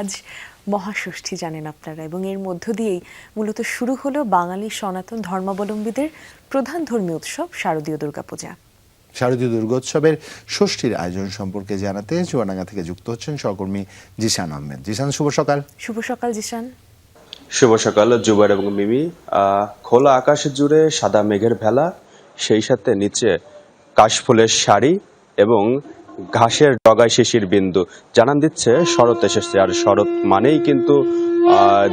আজ মহাষষ্ঠী জানেন আপনারা এবং এর মধ্য দিয়েই মূলত শুরু হলো বাঙালি সনাতন ধর্মাবলম্বীদের প্রধান ধর্মীয় উৎসব শারদীয় দুর্গাপূজা। শারদীয় দুর্গোৎসবের ষষ্ঠীর আয়োজন সম্পর্কে জানাতে চুয়াডাঙ্গা থেকে যুক্ত হচ্ছেন সহকর্মী জিসান আহমেদ। জিসান শুভ সকাল। শুভ সকাল জিশান। শুভ সকাল জুবাইর এবং মিমি। খোলা আকাশ জুড়ে সাদা মেঘের ভেলা সেই সাথে নিচে কাশফুলের শাড়ি এবং ঘাসের ডগায় শিশির বিন্দু। জানান দিচ্ছে, শরৎ এসেছে। আর শরৎ মানেই কিন্তু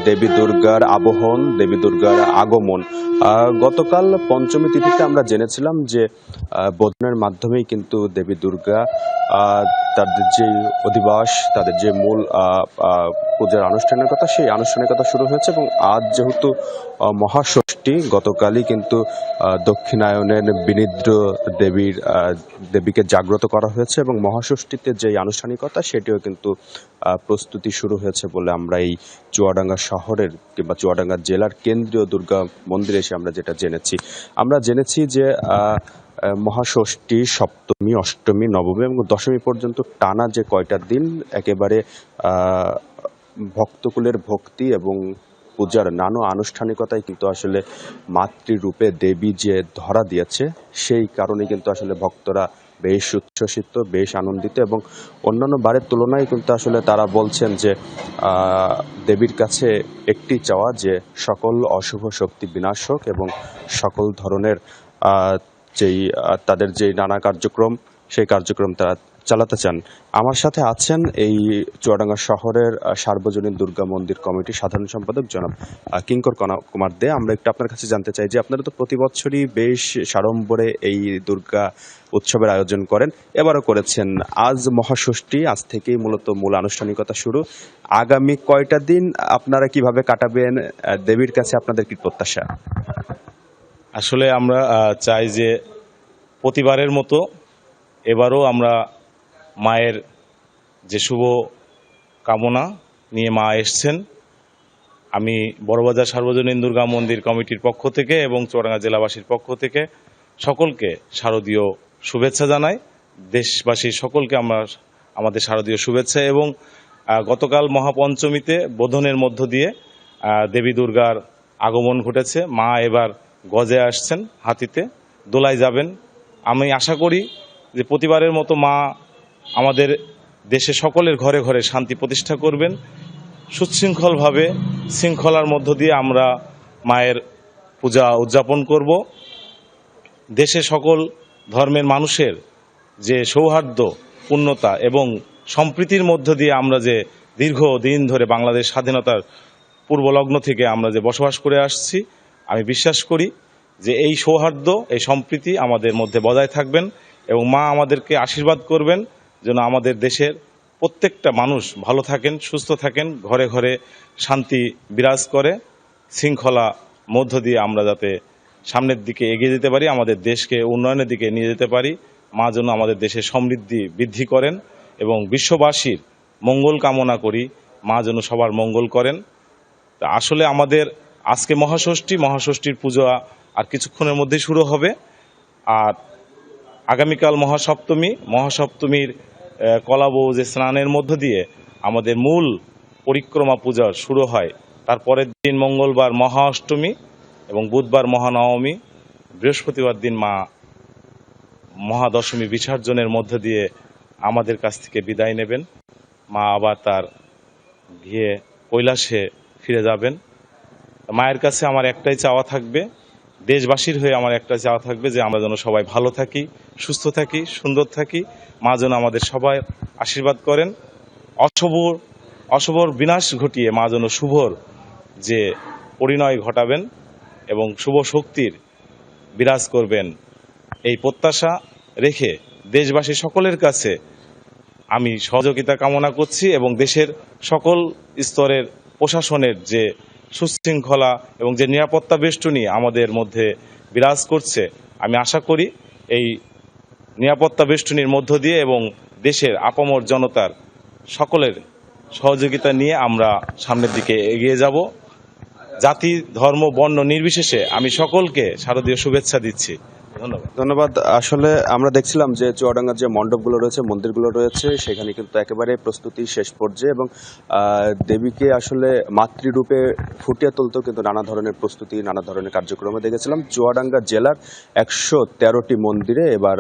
দেবী দুর্গার আবহন, দেবী দুর্গার আগমন। গতকাল পঞ্চমী তিথিতে আমরা জেনেছিলাম যে বোধনের মাধ্যমেই কিন্তু দেবী দুর্গা তাদের যে অধিবাস, তাদের যে মূল পূজার আনুষ্ঠানিকতা, সেই আনুষ্ঠানিকতা শুরু হয়েছে এবং আজ যেহেতু মহাষষ্ঠী, গতকালই কিন্তু দক্ষিণায়নের বিনিদ্র দেবীর দেবীকে জাগ্রত করা হয়েছে এবং মহাষষ্ঠীতে যে আনুষ্ঠানিকতা, সেটিও কিন্তু প্রস্তুতি শুরু হয়েছে বলে আমরা এই চুয়াডাঙ্গা শহরের কিংবা চুয়াডাঙ্গা জেলার কেন্দ্রীয় দুর্গা মন্দিরে এসে আমরা যেটা জেনেছি। আমরা জেনেছি যে মহাষষ্ঠী, সপ্তমী, অষ্টমী, নবমী এবং দশমী পর্যন্ত টানা যে কয়টা দিন, একেবারে ভক্তকুলের ভক্তি এবং পূজার নানা আনুষ্ঠানিকতায় কিন্তু আসলে মাতৃরূপে দেবী যে ধরা দিয়েছে, সেই কারণে কিন্তু আসলে ভক্তরা বেশ উচ্ছ্বসিত, বেশ আনন্দিত এবং অন্যান্য বারের তুলনায় কিন্তু আসলে তারা বলছেন যে দেবীর কাছে একটি চাওয়া যে সকল অশুভ শক্তি বিনাশ হোক এবং সকল ধরনের যেই তাদের যে নানা কার্যক্রম, সেই কার্যক্রম তারা চালাতে চান। আমার সাথে আছেন এই চুয়াডাঙ্গা শহরের সার্বজনীন দুর্গা মন্দির কমিটির সাধারণ সম্পাদক জনাব কিঙ্কর কুমার দে। আমরা একটু আপনার কাছে জানতে চাই যে আপনারা তো প্রতি বছরই বেশ সাড়ম্বরে এই দুর্গা উৎসবের আয়োজন করেন, এবারও করেছেন। আজ মহাষষ্ঠী, আজ থেকেই মূলত মূল আনুষ্ঠানিকতা শুরু। আগামী কয়টা দিন আপনারা কীভাবে কাটাবেন? দেবীর কাছে আপনাদের কি প্রত্যাশা? আসলে আমরা চাই যে প্রতিবারের মতো এবারও আমরা মায়ের যে শুভ কামনা নিয়ে মা এসছেন। আমি বড়বাজার সার্বজনীন দুর্গা মন্দির কমিটির পক্ষ থেকে এবং চুয়াডাঙ্গা জেলাবাসীর পক্ষ থেকে সকলকে শারদীয় শুভেচ্ছা জানাই। দেশবাসীর সকলকে আমরা আমাদের শারদীয় শুভেচ্ছা এবং গতকাল মহাপঞ্চমীতে বোধনের মধ্য দিয়ে দেবী দুর্গার আগমন ঘটেছে। মা এবার গজে আসছেন হাতিতে, দোলায় যাবেন। আমি আশা করি যে প্রতিবারের মতো মা আমাদের দেশে সকলের ঘরে ঘরে শান্তি প্রতিষ্ঠা করবেন। সুশৃঙ্খলভাবে শৃঙ্খলার মধ্য দিয়ে আমরা মায়ের পূজা উদযাপন করব। দেশে সকল ধর্মের মানুষের যে সৌহার্দ্য, পূর্ণতা এবং সম্প্রীতির মধ্য দিয়ে আমরা যে দীর্ঘ দিন ধরে বাংলাদেশ স্বাধীনতার পূর্বলগ্ন থেকে আমরা যে বসবাস করে আসছি আমি বিশ্বাস করি যে এই সৌহার্দ্য, এই সম্প্রীতি আমাদের মধ্যে বজায় থাকবেন এবং মা আমাদেরকে আশীর্বাদ করবেন যেন আমাদের দেশের প্রত্যেকটা মানুষ ভালো থাকেন, সুস্থ থাকেন, ঘরে ঘরে শান্তি বিরাজ করে, শৃঙ্খলা মধ্য দিয়ে আমরা যাতে সামনের দিকে এগিয়ে যেতে পারি, আমাদের দেশকে উন্নয়নের দিকে নিয়ে যেতে পারি, মা যেন আমাদের দেশের সমৃদ্ধি বৃদ্ধি করেন এবং বিশ্ববাসীর মঙ্গল কামনা করি, মা যেন সবার মঙ্গল করেন। আসলে আমাদের আজকে মহাষষ্ঠী, মহাষষ্ঠীর পুজো আর কিছুক্ষণের মধ্যে শুরু হবে। আর আগামীকাল মহাসপ্তমী, মহাসপ্তমীর কলাবউ যে স্নানের মধ্য দিয়ে আমাদের মূল পরিক্রমা পূজা শুরু হয় তারপরের দিন মঙ্গলবার মহা অষ্টমী এবং বুধবার মহানবমী, বৃহস্পতিবার দিন মা মহাদশমী বিসর্জনের মধ্য দিয়ে আমাদের কাছ থেকে বিদায় নেবেন। মা আবার তার গিয়ে কৈলাসে ফিরে যাবেন। মায়ের কাছে আমার একটাই চাওয়া থাকবে, দেশবাসীর হয়ে আমার একটা চাওয়া থাকবে যে আমরা যেন সবাই ভালো থাকি, সুস্থ থাকি, সুন্দর থাকি। মা যেন আমাদের সবাই আশীর্বাদ করেন। অশুভর অশুভর বিনাশ ঘটিয়ে মা যেন শুভর যে পরিণয় ঘটাবেন এবং শুভ শক্তির বিরাজ করবেন। এই প্রত্যাশা রেখে দেশবাসী সকলের কাছে আমি সহযোগিতা কামনা করছি এবং দেশের সকল স্তরের প্রশাসনের যে সুশৃঙ্খলা এবং যে নিরাপত্তা বেষ্টনী আমাদের মধ্যে বিরাজ করছে, আমি আশা করি এই নিরাপত্তা বেষ্টনীর মধ্য দিয়ে এবং দেশের আপামর জনতার সকলের সহযোগিতা নিয়ে আমরা সামনের দিকে এগিয়ে যাব। জাতি, ধর্ম, বর্ণ নির্বিশেষে আমি সকলকে শারদীয় শুভেচ্ছা দিচ্ছি। ধন্যবাদ। আসলে আমরা দেখছিলাম যে চুয়াডাঙ্গার যে মণ্ডপগুলো রয়েছে, মন্দিরগুলো রয়েছে, সেখানে কিন্তু একেবারে প্রস্তুতি শেষ পর্যায়ে এবং দেবীকে আসলে মাতৃরূপে ফুটিয়ে তুলতেও কিন্তু নানা ধরনের প্রস্তুতি, নানা ধরনের কার্যক্রমে দেখেছিলাম। চুয়াডাঙ্গা জেলার একশো তেরোটি মন্দিরে এবার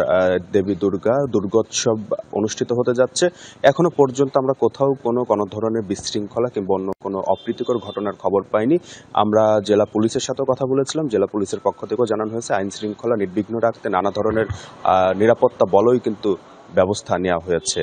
দেবী দুর্গা দুর্গোৎসব অনুষ্ঠিত হতে যাচ্ছে। এখনও পর্যন্ত আমরা কোথাও কোনো কোনো ধরনের বিশৃঙ্খলা কিংবা অন্য কোনো অপ্রীতিকর ঘটনার খবর পাইনি। আমরা জেলা পুলিশের সাথেও কথা বলেছিলাম। জেলা পুলিশের পক্ষ থেকেও জানানো হয়েছে আইন শৃঙ্খলা নির্বিঘ্ন রাখতে নানা ধরনের নিরাপত্তা বলয় কিন্তু ব্যবস্থা নেওয়া হয়েছে।